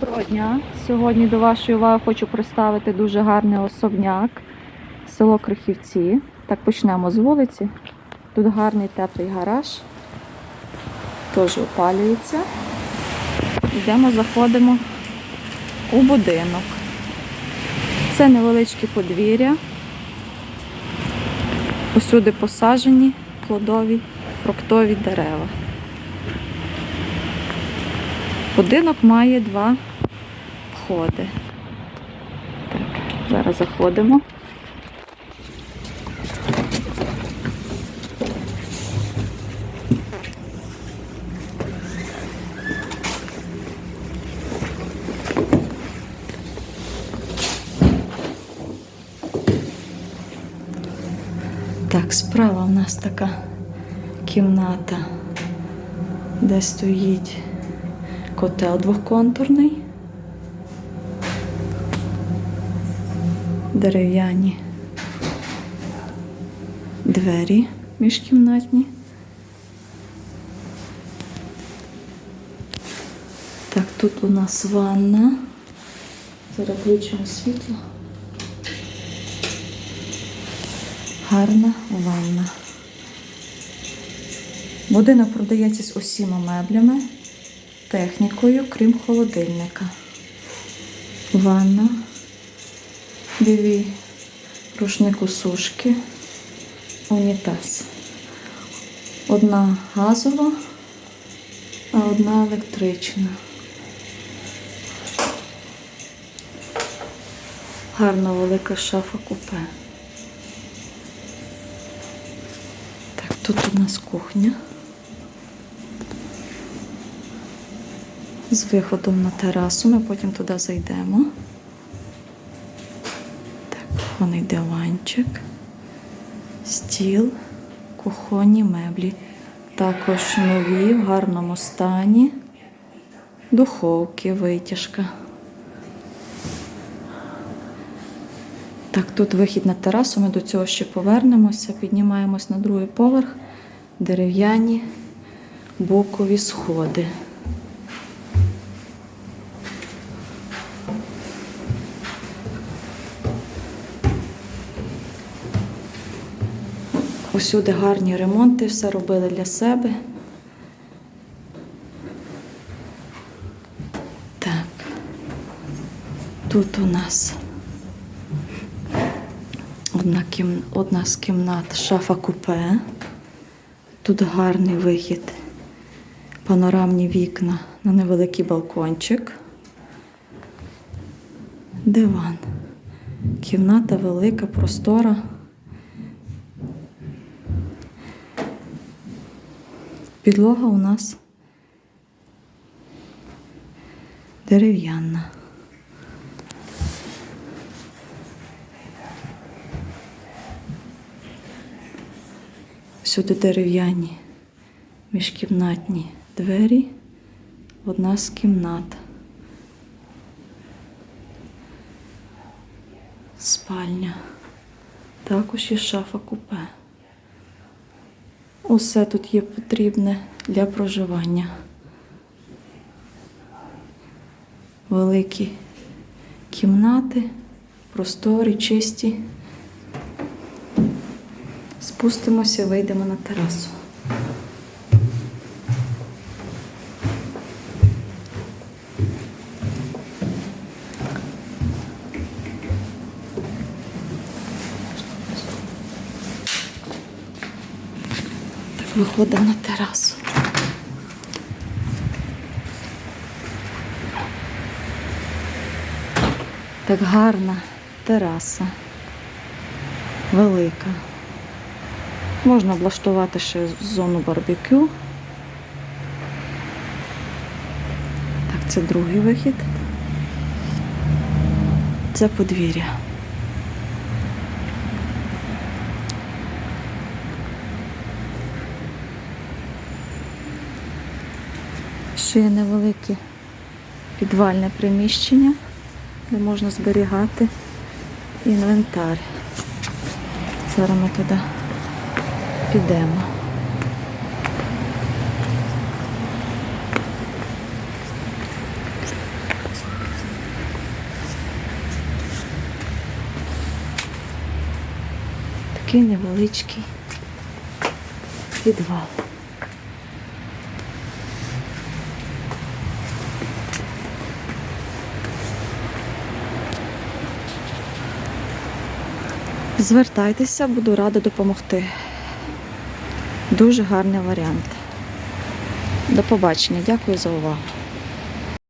Доброго дня! Сьогодні до вашої уваги хочу представити дуже гарний особняк, село Крихівці. Так почнемо з вулиці. Тут гарний теплий гараж, теж опалюється. Йдемо, заходимо у будинок. Це невеличке подвір'я. Усюди посаджені плодові, фруктові дерева. Будинок має два входи. Так, зараз заходимо. Так, справа у нас така кімната, де стоїть котел двохконтурний, дерев'яні двері міжкімнатні. Так, тут у нас ванна. Зараз включимо світло. Гарна ванна. Будинок продається з усіма меблями технікою, крім холодильника. Ванна, дві рушнику сушки, унітаз. Одна газова, а одна електрична. Гарна велика шафа купе. Так, тут у нас кухня. З виходом на терасу. Ми потім туди зайдемо. Так, кухонний диванчик, стіл, кухонні меблі. Також нові в гарному стані. Духовки, витяжка. Так, тут вихід на терасу, ми до цього ще повернемося, піднімаємось на другий поверх, дерев'яні бокові сходи. Усюди гарні ремонти, все робили для себе. Так, тут у нас одна, кім... одна з кімнат шафа купе. Тут гарний вихід, панорамні вікна на невеликий балкончик. Диван. Кімната велика, простора. Підлога у нас дерев'яна. Всюди дерев'яні міжкімнатні двері, одна з кімнат. Спальня. Також є шафа купе. Усе тут є потрібне для проживання. Великі кімнати, просторі, чисті. Спустимося, вийдемо на терасу. Так, виходимо на терасу. Так гарна тераса. Велика. Можна облаштувати ще зону барбекю. Так, це другий вихід. Це подвір'я. ще є невелике підвальне приміщення, де можна зберігати інвентар. Зараз ми туди підемо. Такий невеличкий підвал. Звертайтеся, буду рада допомогти. Дуже гарний варіант. До побачення, дякую за увагу.